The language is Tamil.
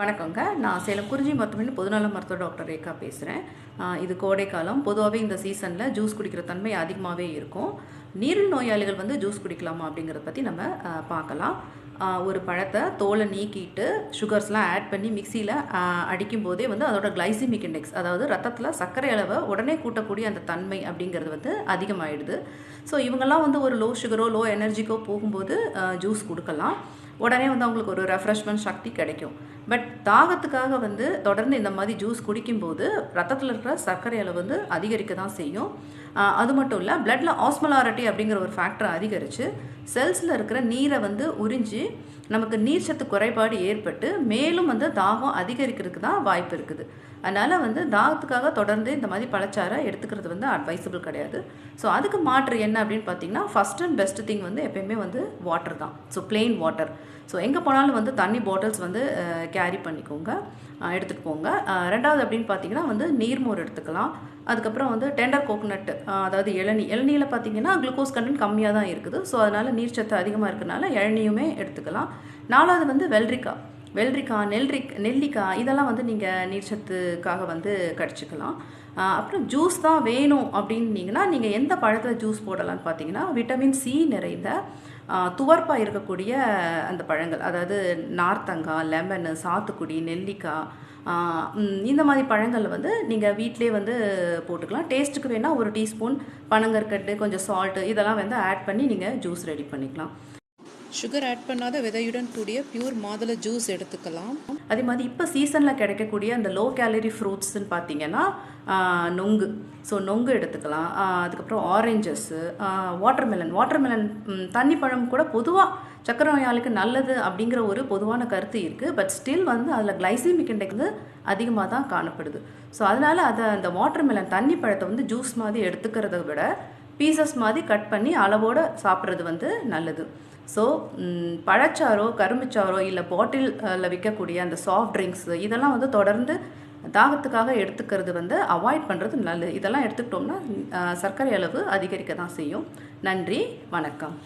வணக்கங்க. நான் சேலம் குறிஞ்சி மருத்துவமனையில் பொதுநல மருத்துவ டாக்டர் ரேகா பேசுகிறேன் இது கோடைக்காலம் பொதுவாகவே இந்த சீசனில் ஜூஸ் குடிக்கிற தன்மை அதிகமாகவே இருக்கும். நீரில் நோயாளிகள் வந்து ஜூஸ் குடிக்கலாமா அப்படிங்கிறத பற்றி நம்ம பார்க்கலாம். ஒரு பழத்தை தோலை நீக்கிட்டு சுகர்ஸ்லாம் ஆட் பண்ணி மிக்சியில் அடிக்கும் போதே வந்து அதோட கிளைசிமிக் இண்டெக்ஸ் அதாவது ரத்தத்தில் சர்க்கரை அளவை உடனே கூட்டக்கூடிய அந்த தன்மை அப்படிங்கிறது வந்து அதிகமாகிடுது ஸோ இவங்கெல்லாம் வந்து ஒரு லோ சுகரோ லோ எனர்ஜிக்கோ போகும்போது ஜூஸ் கொடுக்கலாம். உடனே வந்து அவங்களுக்கு ஒரு ரெஃப்ரெஷ்மெண்ட் சக்தி கிடைக்கும். பட் தாகத்துக்காக வந்து தொடர்ந்து இந்த மாதிரி ஜூஸ் குடிக்கும்போது ரத்தத்தில் இருக்கிற சர்க்கரை அளவு வந்து அதிகரிக்க தான் செய்யும் அது மட்டும் இல்லை பிளட்டில் ஆஸ்மலாரிட்டி அப்படிங்கிற ஒரு ஃபேக்டரை அதிகரித்து செல்ஸில் இருக்கிற நீரை வந்து உறிஞ்சி நமக்கு நீர்ச்சத்து குறைபாடு ஏற்பட்டு மேலும் வந்து தாகம் அதிகரிக்கிறதுக்கு தான் வாய்ப்பு இருக்குது. அதனால் வந்து தாகத்துக்காக தொடர்ந்து இந்த மாதிரி பழச்சாரை எடுத்துக்கிறது வந்து அட்வைசபிள் கிடையாது. ஸோ அதுக்கு மாற்று என்ன அப்படின்னு பார்த்தீங்கன்னா ஃபஸ்ட் அண்ட் பெஸ்ட் திங் வந்து எப்பயுமே வந்து வாட்டர் தான். ஸோ பிளெயின் வாட்டர் ஸோ எங்கே போனாலும் வந்து தண்ணி பாட்டில்ஸ் வந்து கேரி பண்ணிக்கோங்க. எடுத்துகிட்டு போங்க. ரெண்டாவது அப்படின்னு பார்த்தீங்கன்னா வந்து நீர்மோர் எடுத்துக்கலாம். அதுக்கப்புறம் வந்து டெண்டர் கோகோனட் அதாவது இளநீ. இளநீல பார்த்தீங்கன்னா குளுக்கோஸ் கண்டென்ட் கம்மியாக தான் இருக்குது. ஸோ அதனால் நீர்ச்சத்து அதிகமாக இருக்கனால இளநியுமே எடுத்துக்கலாம். நாலாவது வந்து வெள்ளரிக்காய். வெள்ளரிக்காய் நெல்ரிக் நெல்லிக்காய் இதெல்லாம் வந்து நீங்கள் நீர்ச்சத்துக்காக வந்து கடிச்சிக்கலாம். அப்புறம் ஜூஸ் தான் வேணும் அப்படின்னீங்கன்னா நீங்கள் எந்த பழத்தில் ஜூஸ் போடலாம்னு பார்த்தீங்கன்னா விட்டமின் சி நிறைந்த துவர்ப்பாக இருக்கக்கூடிய அந்த பழங்கள். அதாவது நார்த்தங்காய் லெமனு சாத்துக்குடி நெல்லிக்காய் இந்த மாதிரி பழங்கள் வந்து நீங்கள் வீட்டிலே வந்து போட்டுக்கலாம். டேஸ்ட்டுக்கு வேணால் ஒரு டீஸ்பூன் பனங்கற்கட்டு கொஞ்சம் சால்ட்டு இதெல்லாம் வந்து ஆட் பண்ணி நீங்கள் ஜூஸ் ரெடி பண்ணிக்கலாம். சுகர் ஆட் பண்ணாத விதையுடன் கூடிய பியூர் மாதுளை ஜூஸ் எடுத்துக்கலாம். அதே மாதிரி இப்போ சீசனில் கிடைக்கக்கூடிய அந்த லோ கேலரி ஃப்ரூட்ஸ்ன்னு பார்த்தீங்கன்னா நொங்கு. ஸோ நொங்கு எடுத்துக்கலாம். அதுக்கப்புறம் ஆரஞ்சஸ்ஸு வாட்டர்மெலன் வாட்டர்மெலன் தண்ணி பழம் கூட பொதுவாக சக்கர நோயாளிக்கு நல்லது அப்படிங்கிற ஒரு பொதுவான கருத்து இருக்குது பட் ஸ்டில் வந்து அதில் கிளைசிமிக் இண்டெக்ஸ் வந்து அதிகமாக தான் காணப்படுது. ஸோ அதனால் அதை அந்த வாட்டர்மெலன் தண்ணி பழத்தை வந்து ஜூஸ் மாதிரி எடுத்துக்கிறத விட பீசஸ் மாதிரி கட் பண்ணி அளவோடு சாப்பிட்றது வந்து நல்லது. ஸோ பழச்சாறோ கரும்புச்சாறோ இல்லை பாட்டிலில் விற்கக்கூடிய அந்த சாஃப்ட் ட்ரிங்க்ஸ் இதெல்லாம் வந்து தொடர்ந்து தாகத்துக்காக எடுத்துக்கிறது வந்து அவாய்ட் பண்ணுறது நல்லது. இதெல்லாம் எடுத்துக்கிட்டோம்னா சர்க்கரை அளவு அதிகரிக்க தான் செய்யும். நன்றி வணக்கம்.